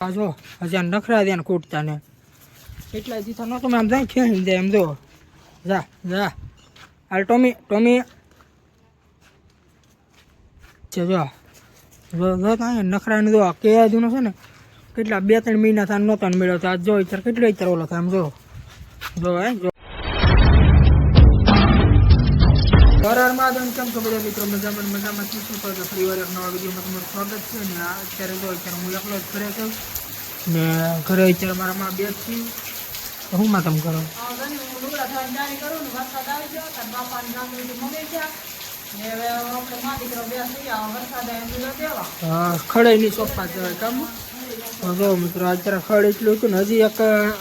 જો હજી નખરા દે ને કૂટતા ને. એટલા દીધા ન તમે આમ જાય ખેંચી જાય એમ જો. જા જા. હાલ ટોમી ટોમી. છે જો. જો ત્યાં નખરા ને જો કે જૂનો છે ને, કેટલા બે ત્રણ મહિના થાય નહોતા મળ્યો તો આજ જો અત્યારે કેટલો ઇતર ઓલો થાય, આમ જો. જો, હે, જો. હર મહાદેવ કેમ છો બધા મિત્રો? મજામાં મજામાં શું શું કરો ફરી વાર એક નવા વિડીયોમાં તમારું સ્વાગત છે ને અત્યારે જો અત્યારે હું એકલો જ ઘરે છું. ને ઘરે અત્યારે મારા માં બે છું તો હું માં તમે કરો? હા ખડે ની સોફા જવાય કામ. તો જો મિત્રો અત્યારે ખડ એટલું હતું ને હજી એક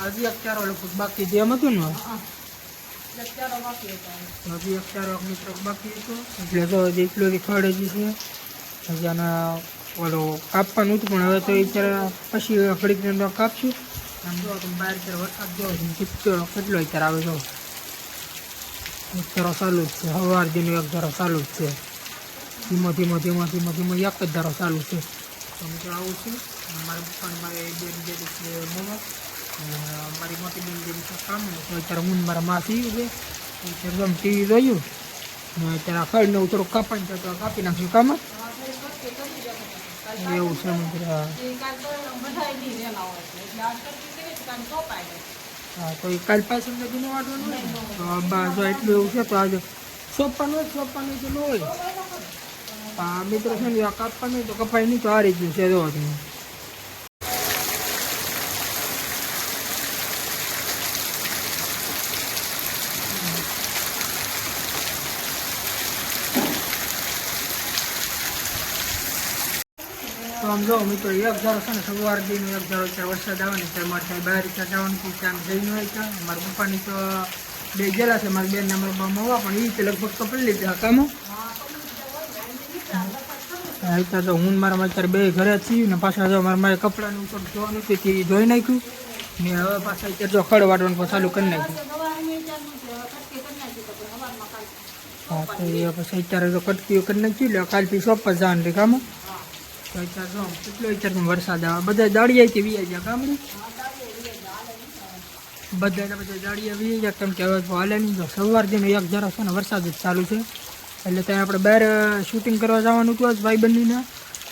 હજી એક ચારો લગભગ બાકી જેમ હતું ને? હજી એક ચારો મિત્રો બાકી હતો. એટલે તો હજી એટલો હજી ખડ હજી છે. હજી આના ઓલો કાપવાનું હતું પણ હવે તો અત્યારે પછી ઘડીક ને કાપશું. આમ જો તમે બહાર અત્યારે વરસાદ જો કેટલો કેટલો અત્યારે આવે છો. એક ધારો ચાલુ જ છે. સવાર જેનું એક ધારો ચાલુ જ છે. ધીમો ધીમો ધીમો ધીમો ધીમો એક જ ધારો ચાલુ છે. તો મિત્રો આવું છું. મારા પપ્પાને મારે બે જે મોમો મારી મોટી બેન જે છે કામ અત્યારે હું મારા માસી છે અત્યારે આમ ટીવી જોયું ને અત્યારે ખડ ને થોડુંક કાપવાનું તો કાપી નાખ્યું કામ એવું છે મિત્ર હા તો એ કાલ પાસે નથી ન વાટવાનું હોય તો બા જો એટલું એવું છે તો આજે સોંપવાનું હોય સોંપવાનું ન હોય હા મિત્રો છે ને કાપવાનું તો કપાય નહીં તો આ રીતનું છે જો આમ જો મિત્રો, એક ધારો છે ને સવાર દિન એક ધારો અત્યારે વરસાદ આવે ને ત્યારે મારે ત્યાં બહાર ત્યાં જવાનું હતું ત્યાં જઈને હોય ત્યાં મારા પપ્પાની તો બે ગયેલા છે, મારી બેન ને મારા મવા, પણ એ તે લગભગ તો પડી લીધા કામો. અત્યારે તો હું મારા અત્યારે બે ઘરે થયું ને પાછા જો મારા મારે કપડાનું ઉપર ધોવાનું હતું તે ધોઈ નાખ્યું. ને હવે પાછા અત્યારે જો ખડ વાટવાનું ચાલુ કરી નાખ્યું. હા, તો એ પછી અત્યારે તો કટકીઓ કરી નાખ્યું, એટલે કાલથી શોપ પર જવાનું કામો. કેટલો અત્યારે વરસાદ આવે. બધા દાળિયાથી વી ગયા ગામડે બધા? બધા દાળિયા વી ગયા. કેમ કે હવે નહીં. જો સવાર દિન એક જરા છે ને, વરસાદ જ ચાલુ છે. એટલે ત્યાં આપણે બહાર શૂટિંગ કરવા જવાનું હતું આજ ભાઈ બંધીને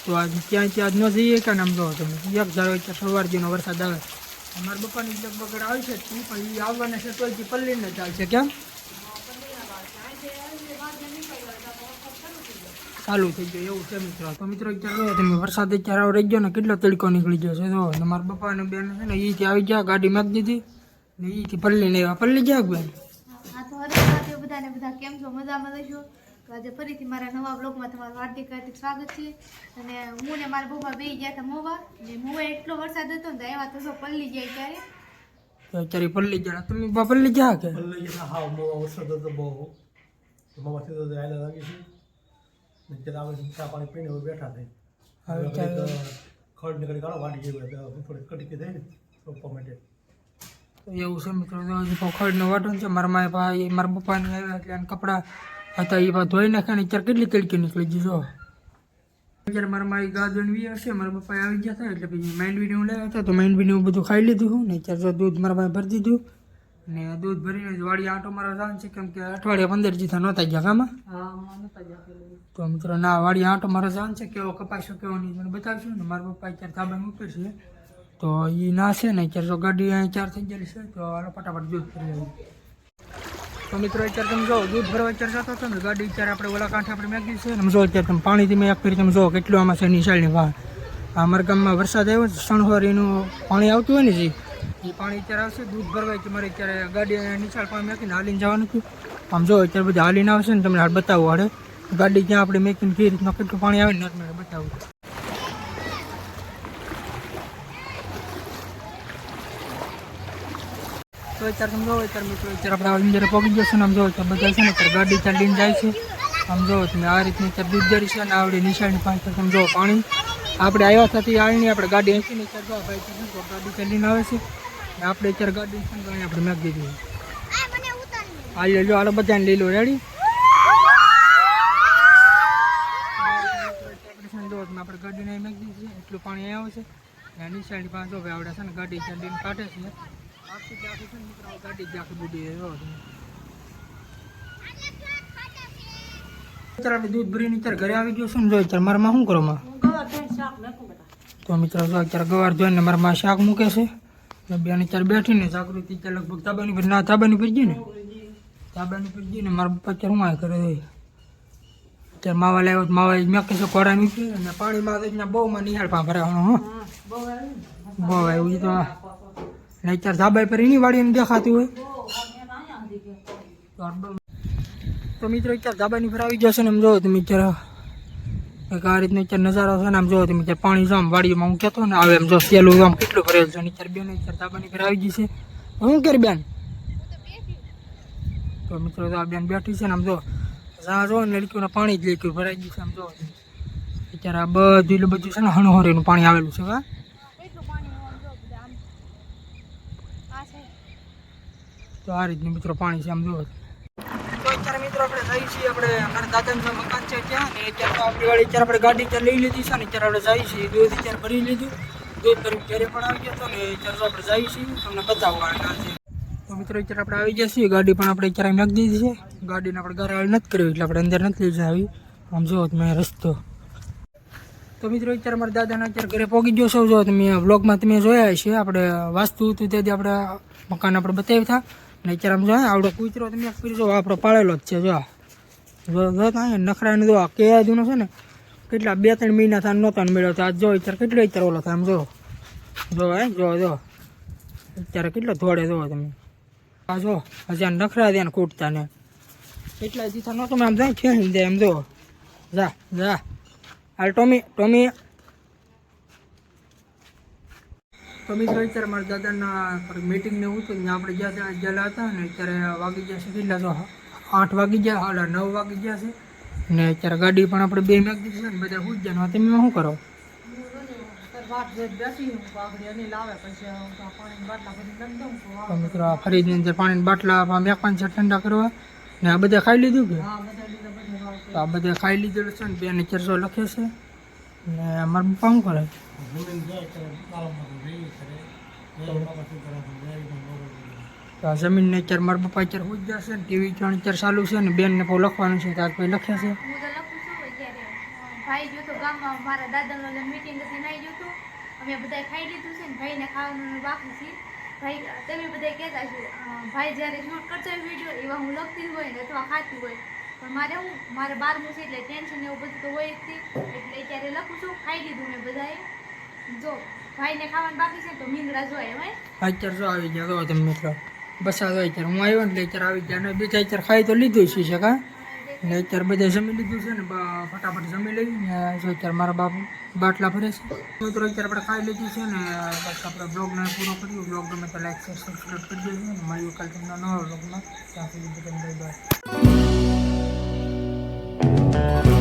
તો આજ ત્યાં ત્યાં ન જઈએ કે આમ જો તમે એક ધારો અત્યારે સવાર દિનો વરસાદ આવે. અમારા પપ્પાની લગભગ આવે છે પણ એ આવવાના છે તો પલ્લીને ચાલશે કેમ? ચાલુ થઈ ગયો એવું છે મિત્રો. તો મિત્રો અત્યારે તમે વરસાદ અત્યારે આવો રહી ગયો ને કેટલો તડકો નીકળી ગયો છે તો અને મારા પપ્પા અને બેન છે ને એથી આવી ગયા ગાડી માગ દીધી. ને એથી પલ્લી ને આવ્યા પલ્લી ગયા બેન બધાને બધા કેમ છો? મજામાં રહેશો? તો આજે ફરીથી મારા નવા બ્લોગમાં તમારું હાર્દિક હાર્દિક સ્વાગત છે. અને હું ને મારા બપા બે ગયા હતા મોવા. ને મોવા એટલો વરસાદ હતો ને એવા તો પલ્લી જાય ત્યારે તો અત્યારે પલ્લી ગયા તમે બા પલ્લી ગયા કે? પલ્લી ગયા હા બહુ વરસાદ હતો બહુ. મામાથી તો આયલા લાગી છે. ને ત્યારે ચા પાણી પીને હવે બેઠા થઈ હવે હવે ત્યારે- ઘડીક ખડ નીકળી કાઢો વાડી જેવું થોડી કટકી થઈ ને રોપવા માટે. એવું છે મિત્રો તો હજી પખડ છે મારા માય ભાઈ મારા પપ્પાને આવ્યા એટલે કપડાં હતા એ ધોઈ નાખ્યા ને અત્યારે કેટલી તડકી નીકળી ગઈ જો. અત્યારે મારા મારી ગાદન બી હશે મારા પપ્પા આવી ગયા હતા એટલે પછી માંડવીને હું લાવ્યા હતા તો માંડવીને હું બધું ખાઈ લીધું હું ને અત્યારે દૂધ મારા ભાઈ ભરી દીધું. ને દૂધ ભરીને જ વાડી આંટો મારો જવાનું છે કેમ કે અઠવાડિયા પંદર જીથા નહોતા ગયા ગામાં તો મિત્રો ના વાડી આંટો મારો જવાનું છે કેવો કપાસો કેવો નહીં મને બતાવશું ને? મારા પપ્પા અત્યારે તાબા મૂકે છે. તો એ ના છે ને અત્યારે તો ગાડી અહીં ચાર થઈ ગયેલી છે તો હાલો ફટાફટ દૂધ ભરી આવી તો મિત્રો અત્યારે તમે જો દૂધ ભરવા અત્યારે જતો હતો ને ગાડી અત્યારે આપણે ઓલા કાંઠે આપણે મેગી છે ને જો અત્યારે તમે પાણીથી મેં એક ફેરી તમે જો કેટલું આમાં છે નિશાળની વાહ. અમારા ગામમાં વરસાદ આવ્યો સણહોરીનું પાણી આવતું હોય ને જે એ પાણી અત્યારે આવશે, દૂધ ભરવાય કે મારે અત્યારે ગાડી નિશાળ પાણી મેકીને હાલીને જવાનું હતું આમ જો અત્યારે બધા હાલીને આવશે ને તમને હાલ બતાવવું હાડે ગાડી જ્યાં આપણે મેકીને કઈ રીતના કેટલું પાણી આવે ને તમને બતાવું. તો અત્યારે તમે જોવો, અત્યારે મિત્રો અત્યારે આપણે અંદર પગી જશે ને આમ જોવો, તો બધા છે ગાડી ચાલીને જાય છે. આમ જોવો, તમે આ રીતની દૂધ જરી છે ને આવડી નિશાળની પાસે તમે જોવો પાણી. આપણે આવ્યા થતી આવીને આપણે ગાડી અહીંથી ને અત્યારે જો ભાઈ ગાડી ચાલીને આવે છે. આપણે અત્યારે ગાડી છે અહીંયા આપણે મેક દીધી. હાલ લો હાલો બધાને લઈ લો રેડી આપણે ગાડીને નહીં મેક દીધી છે એટલું પાણી અહીંયા આવે છે ત્યાં નિશાળી પાસે જો આવડે છે ને ગાડી ચાલીને કાઢે છે. આખી આખી છે ને મિત્રો ગાડી આખી બુડી જો અત્યારે આપણે દૂધ ભરીને અત્યારે ઘરે આવી ગયો છે ને જો અત્યારે મારામાં શું કરો માં? તો મિત્રો અત્યારે ગવાર જોઈને મારામાં શાક મૂકે છે. બેન અત્યારે બેઠીને જાગૃતિ ત્યાં લગભગ તાબાની પર ના, તાબાની પર ને? તાબાની પર ગઈ ને મારા પપ્પા અત્યારે હું આ કરે અત્યારે માવા લાવ્યો માવા મેં કહેશે કોરા નીકળી અને પાણીમાં ત્યાં બહુ માં નિહાળ પા ભરાવાનો હો. બહુ આવ્યું એ તો. ને અત્યારે ધાબાઈ પર એની વાડીને દેખાતું હોય. તો મિત્રો, અત્યારે ધાબાની પર આવી જશે ને આમ જોવો તમે, અત્યારે આ રીતનો અત્યારે નજારો છે ને, આમ જોવો તમે અત્યારે પાણી જો આમ વાડીમાં હું કહેતો ને, આવે એમ જો સેલું આમ કેટલું ભરેલું છે અત્યારે બેન અત્યારે ધાબાની ઘરે આવી છે. હું કરી બેન? તો મિત્રો તો આ બેન બેઠી છે ને, આમ જો જ્યાં જો ને, લડકીઓને પાણી જ લેક્યું ભરાઈ ગયું છે, આમ જો અત્યારે આ બધું બધું છે ને, હણહોરીનું પાણી આવેલું છે, હા? જો તો આ રીતનું મિત્રો પાણી છે, આમ અત્યારે મિત્રો, આપણે જઈએ છીએ આપણે, અમારા દાદાનું મકાન છે ત્યાં, ને અત્યારે તો આપણી વાળી અત્યારે આપણે ગાડી ત્યાં લઈ લીધી છે, ને ત્યારે આપણે જઈએ છીએ, દૂધ અત્યારે ભરી લીધું. દૂધ ભરી ઘેરે પણ આવી ગયો હતો ને ત્યારે તો આપણે જઈએ છીએ, તમને બતાવવાના છે. તો મિત્રો, અત્યારે આપણે આવી જઈએ છીએ, ગાડી પણ આપણે અત્યારે નાખી દીધી છે. ગાડીને આપણે ઘરે હાલ નથી કર્યું, એટલે આપણે અંદર નથી લઈ આવી. આમ જુઓ તમે રસ્તો. તો મિત્રો, અત્યારે મારા દાદાના અત્યારે ઘરે પહોંચી ગયો છો, જો તમે બ્લોગમાં તમે જોયા છે આપણે વાસ્તુ હતું તેથી આપણે મકાન આપણે બતાવ્યા હતા. ને અત્યારે આમ જો આવડો કૂતરો તમે એક ફરી જો આપણો પાળેલો જ છે, જો. જો જો તો અહીંયા નખરાને જો, આ કેદુનો છે ને, કેટલા બે, ત્રણ મહિના થાય નહોતો મળ્યો, તો આ જો, અત્યારે કેટલો અત્યારે ઓલો થાય આમ જો. જો, હે, જો જો. અત્યારે કેટલો ધોળે જો તમે. આ જો, હજી આ નખરા ત્યાં કૂટતા ને. એટલા દીધા નહોતો આમ જાય ખેંચી દે એમ જો. જા જા. હાલ, ટોમી ટોમી તો મિત્રો અત્યારે મારા દાદાના મિટિંગ ને એવું હતું ને આપણે જ્યાં ગયેલા હતા ને અત્યારે વાગી ગયા છે કેટલા તો આઠ વાગી ગયા હાલ નવ વાગી ગયા છે. ને અત્યારે ગાડી પણ આપણે બે મેક દીધી છે ને બધા હું જ જાય તમે શું કરો? મિત્રો આ ફરીની અંદર પાણીના બાટલા મેકવાન છે ઠંડા કરવા. ને આ બધા ખાઈ લીધું કે? આ બધા ખાઈ લીધેલું છે ને બેને ચારસો લખે છે. ને પપ્પા શું કરે જમીન અત્યારે મારા પપ્પા અત્યારે હું જ જશે ને ટીવી ચાલુ છે ને, બેનને બહુ લખવાનું છે ત્યાર પછી લખે છે? ભાઈ જોતો ગામમાં, મારા દાદાનો મીટિંગ નાઈ ગયું અમે બધાએ ખાઈ લીધું છે ને, ભાઈને ખાવાનું બાકી છે. ભાઈ, તમે બધા કહેતા છો ભાઈ જ્યારે શૂટ કરતો હોય વીડિયો એવા હું લખતી હોય ને અથવા ખાતી હોય. પણ મારે હું, મારે બારમું છે એટલે ટેન્શન એવું બધું તો હોય જ. એટલે અત્યારે લખું છું, ખાઈ લીધું મેં બધાએ. જો, ભાઈને ખાવાનું બાકી છે તો મીંગડા જોઈએ હોય અત્યારે જો આવી ગયા તો તમે મિત્રો. બસ આ અત્યારે હું આવ્યો ને અત્યારે આવી ગયા. અને બીજા અત્યારે ખાઈ તો લીધું છે શકા એટલે અત્યારે બધા જમી લીધું છે ને ફટાફટ જમી લઈ ને જો અત્યારે મારા બાપુ બાટલા ભરે છે. મિત્રો, અત્યારે આપણે ખાઈ લીધું છે ને, બસ આપણે બ્લોગને પૂરો કર્યું બ્લોગ ગમે તો લાઈક સબસ્ક્રાઈબ કરી દેજો. ને મળ્યું કાલે તમને નવા બ્લોગમાં ત્યાં સુધી બાય બાય